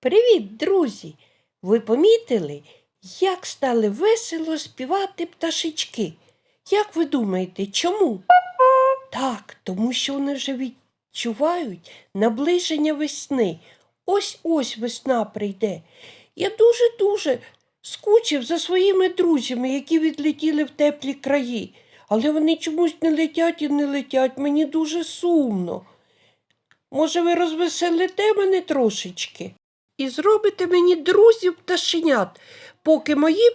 Привіт, друзі! Ви помітили, як стали весело співати пташечки? Як ви думаєте, чому? Так, тому що вони вже відчувають наближення весни. Ось ось весна прийде. Я дуже-дуже скучив за своїми друзями, які відлетіли в теплі краї. Але вони чомусь не летять і не летять. Мені дуже сумно. Може, ви розвеселите мене трошечки і зробите мені друзів пташенят, поки мої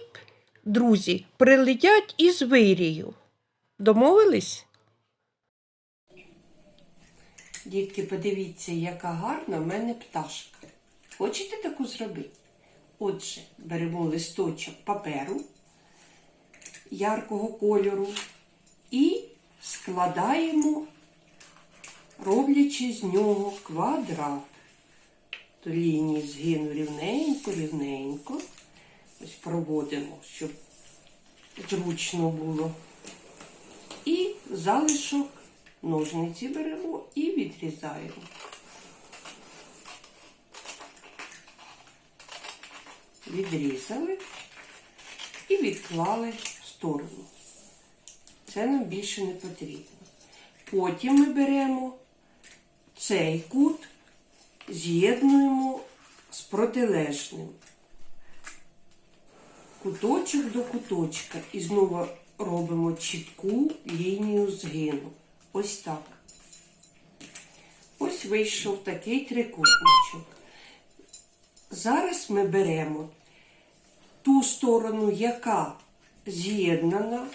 друзі прилетять із вирію. Домовились? Дітки, подивіться, яка гарна в мене пташка. Хочете таку зробити? Отже, беремо листочок паперу яркого кольору і складаємо, роблячи з нього квадрат. То лінії згину рівненько, рівненько. Ось проводимо, щоб зручно було. І залишок ножниці беремо і відрізаємо. Відрізали і відклали в сторону. Це нам більше не потрібно. Потім ми беремо цей кут, з'єднуємо з протилежним. Куточок до куточка і знову робимо чітку лінію згину. Ось так. Ось вийшов такий трикутничок. Зараз ми беремо ту сторону, яка з'єднана,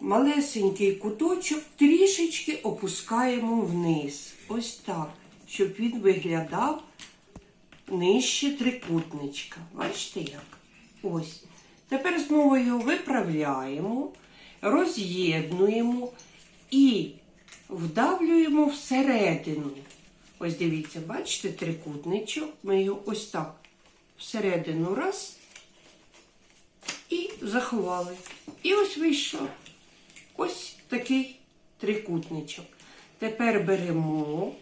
малесенький куточок трішечки опускаємо вниз. Ось так, щоб він виглядав нижче трикутничка. Бачите як? Ось. Тепер знову його виправляємо, роз'єднуємо і вдавлюємо всередину. Ось дивіться, бачите трикутничок? Ми його ось так всередину раз і заховали. І ось вийшов ось такий трикутничок. Тепер беремо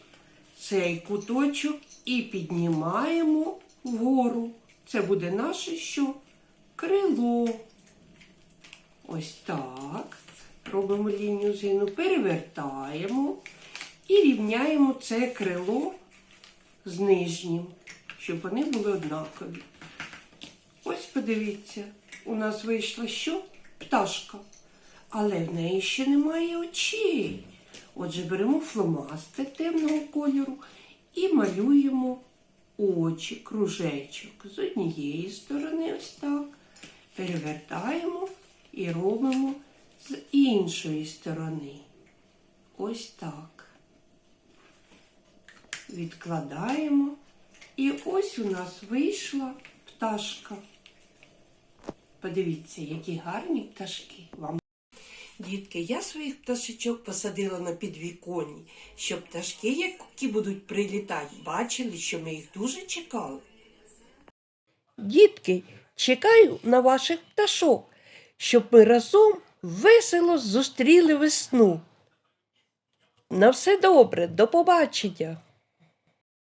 цей куточок і піднімаємо вгору. Це буде наше що? Крило. Ось так. Робимо лінію згину, перевертаємо і рівняємо це крило з нижнім, щоб вони були однакові. Ось подивіться, у нас вийшла що? Пташка. Але в неї ще немає очей. Отже, беремо фломастер темного кольору і малюємо очі, кружечок. З однієї сторони, ось так. Перевертаємо і робимо з іншої сторони. Ось так. Відкладаємо. І ось у нас вийшла пташка. Подивіться, які гарні пташки. Вам Дітки, я своїх пташечок посадила на підвіконні, щоб пташки, які будуть прилітати, бачили, що ми їх дуже чекали. Дітки, чекаю на ваших пташок, щоб ми разом весело зустріли весну. На все добре, до побачення!